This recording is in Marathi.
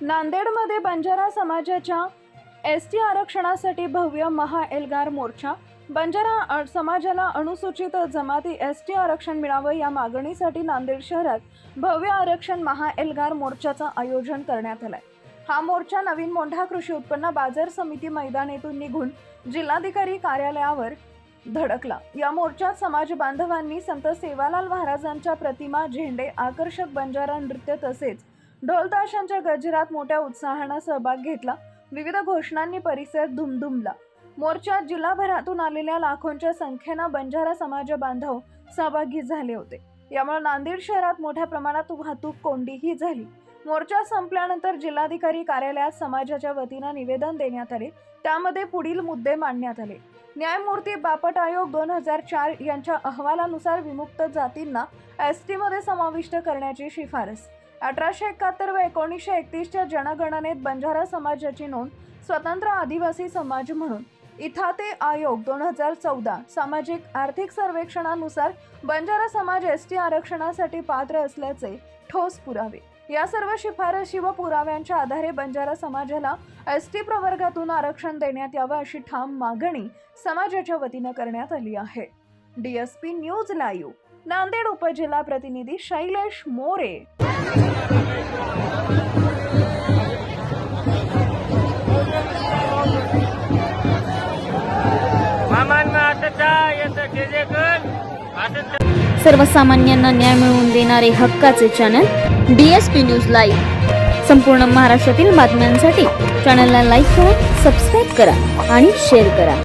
नांदेडमध्ये बंजारा समाजाच्या एस टी आरक्षणासाठी भव्य महाएल्गार मोर्चा. बंजारा समाजाला अनुसूचित जमाती एस टी आरक्षण मिळावं या मागणीसाठी नांदेड शहरात भव्य आरक्षण महाएल्गार मोर्चाचं आयोजन करण्यात आलंय. हा मोर्चा नवीन मोंढा कृषी उत्पन्न बाजार समिती मैदान येथून निघून जिल्हाधिकारी कार्यालयावर धडकला. या मोर्चात समाज बांधवांनी संत सेवालाल महाराजांच्या प्रतिमा झेंडे आकर्षक बंजारा नृत्य तसेच ढोलताशांच्या गजरात मोठ्या उत्साहानं सहभाग घेतला. विविध घोषणांनी परिसर धुमधुमला. मोर्चात जिल्हाभरातून आलेल्या लाखोंच्या संख्येनं बंजारा समाज बांधव सहभागी झाले होते. यामुळे नांदेड शहरात मोठ्या प्रमाणात वाहतूक कोंडीही झाली. मोर्चा संपल्यानंतर जिल्हाधिकारी कार्यालयात समाजाच्या वतीनं निवेदन देण्यात आले. त्यामध्ये पुढील मुद्दे मांडण्यात आले. न्यायमूर्ती बापट आयोग दोन हजार चार यांच्या अहवालानुसार विमुक्त जातींना एस टीमध्ये समाविष्ट करण्याची शिफारस अठराशे एकाहत्तर व एकोणीसशे एकतीसच्या जनगणनेत बंजारा समाजाची नोंद स्वतंत्र आदिवासी समाज म्हणून. इथाते आयोग दोन हजार चौदा सामाजिक आर्थिक सर्वेक्षणानुसार बंजारा समाज एस टी आरक्षणासाठी पात्र असल्याचे ठोस पुरावे. या सर्व शिफारशी व पुराव्यांच्या आधारे बंजारा समाजाला एस टी प्रवर्गातून आरक्षण देण्यात यावं अशी ठाम मागणी समाजाच्या वतीनं करण्यात आली आहे. DSP news live. नांदेड उपजिल्हा प्रतिनिधी शैलेश मोरे. सर्वसामान्यांना न्याय मिळवून देणारे हक्काचे channel D S P news live संपूर्ण महाराष्ट्रातील बातम्यांसाठी चॅनलला लाईक करा सबस्क्राईब करा आणि शेअर करा.